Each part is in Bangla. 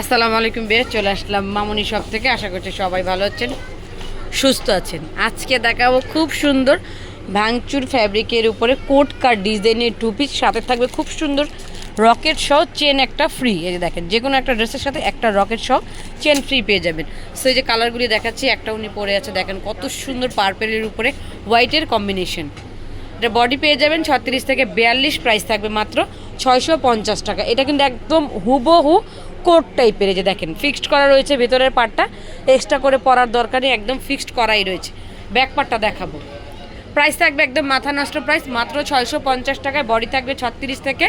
আসসালামু আলাইকুম বে চলে আসলাম মামুনি শপ থেকে। আশা করছি সবাই ভালো আছেন, সুস্থ আছেন। আজকে দেখাবো খুব সুন্দর ভাঙচুর ফ্যাব্রিকের উপরে কোট কার ডিজাইনের টু পিস সাথে থাকবে খুব সুন্দর রকেট সহ চেন একটা ফ্রি এই যে দেখেন যে কোনো একটা ড্রেসের সাথে একটা রকেট সহ চেন ফ্রি পেয়ে যাবেন। সো এই যে কালারগুলি দেখাচ্ছি, একটা উনি পরে আছে, দেখেন কত সুন্দর পার্পেলের উপরে হোয়াইটের কম্বিনেশন এটা বডি পেয়ে যাবেন ছত্রিশ থেকে বিয়াল্লিশ প্রাইস থাকবে মাত্র ছয়শো পঞ্চাশ টাকা। এটা কিন্তু একদম হুবহু কোট টাইপের যে দেখেন ফিক্সড করা রয়েছে ভেতরের পার্টটা এক্সট্রা করে পরার দরকার নেই, একদম ফিক্সড করাই রয়েছে। ব্যাক পার্টটা দেখাবো। প্রাইস থাকবে একদম মাথা নষ্ট প্রাইস মাত্র ছয়শো পঞ্চাশ টাকায় বডি থাকবে ছত্রিশ থেকে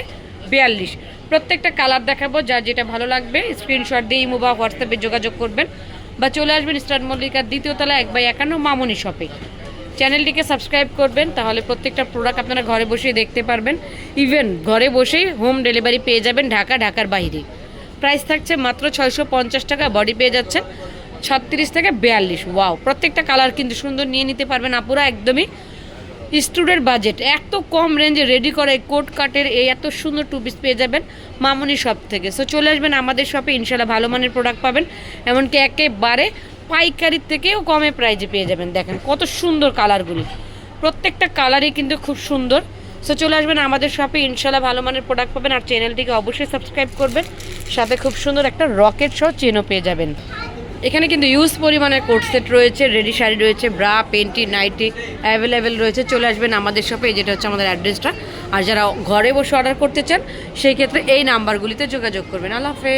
বিয়াল্লিশ। প্রত্যেকটা কালার দেখাবো যা যেটা ভালো লাগবে স্ক্রিনশট দিয়ে ইমো বা হোয়াটসঅ্যাপে যোগাযোগ করবেন। বা চলে আসবেন স্টার মল্লিকার দ্বিতীয় তলা এক বাই একান্ন মামনি শপে চ্যানেলটিকে সাবস্ক্রাইব করবেন, তাহলে প্রত্যেকটা প্রোডাক্ট আপনারা ঘরে বসেই দেখতে পারবেন। ইভেন ঘরে বসেই হোম ডেলিভারি পেয়ে যাবেন ঢাকা, ঢাকার বাইরে। প্রাইস থাকছে মাত্র ছয়শো পঞ্চাশ টাকা বডি পেয়ে যাচ্ছেন ছত্রিশ থেকে বিয়াল্লিশ। ওয়াও প্রত্যেকটা কালার কিন্তু সুন্দর নিয়ে নিতে পারবেন আপুরা, একদমই স্টুডেন্ট বাজেট এত কম রেঞ্জে রেডি করে কোট কাটের এই এত সুন্দর টু পিস পেয়ে যাবেন মামনি শপ থেকে। সো চলে আসবেন আমাদের শপে ইনশাল্লাহ ভালো মানের প্রোডাক্ট পাবেন। এমনকি একেবারে পাইকারির থেকেও কমে প্রাইজে পেয়ে যাবেন। দেখেন কত সুন্দর কালারগুলি প্রত্যেকটা কালারই কিন্তু খুব সুন্দর। সো চলে আসবেন আমাদের শপে ইনশাল্লাহ ভালো মানের প্রোডাক্ট পাবেন। আর চ্যানেলটিকে অবশ্যই সাবস্ক্রাইব করবেন। সাথে খুব সুন্দর একটা রকেট সহ চেনও পেয়ে যাবেন। এখানে কিন্তু ইউজ পরিমাণের কোট সেট রয়েছে রেডি শাড়ি রয়েছে ব্রা পেন্টি নাইটি অ্যাভেলেবেল রয়েছে। চলে আসবেন আমাদের শপে যেটা হচ্ছে আমাদের অ্যাড্রেসটা আর যারা ঘরে বসে অর্ডার করতে চান, সেই ক্ষেত্রে এই নাম্বারগুলিতে যোগাযোগ করবেন। আল্লাহ হাফেজ।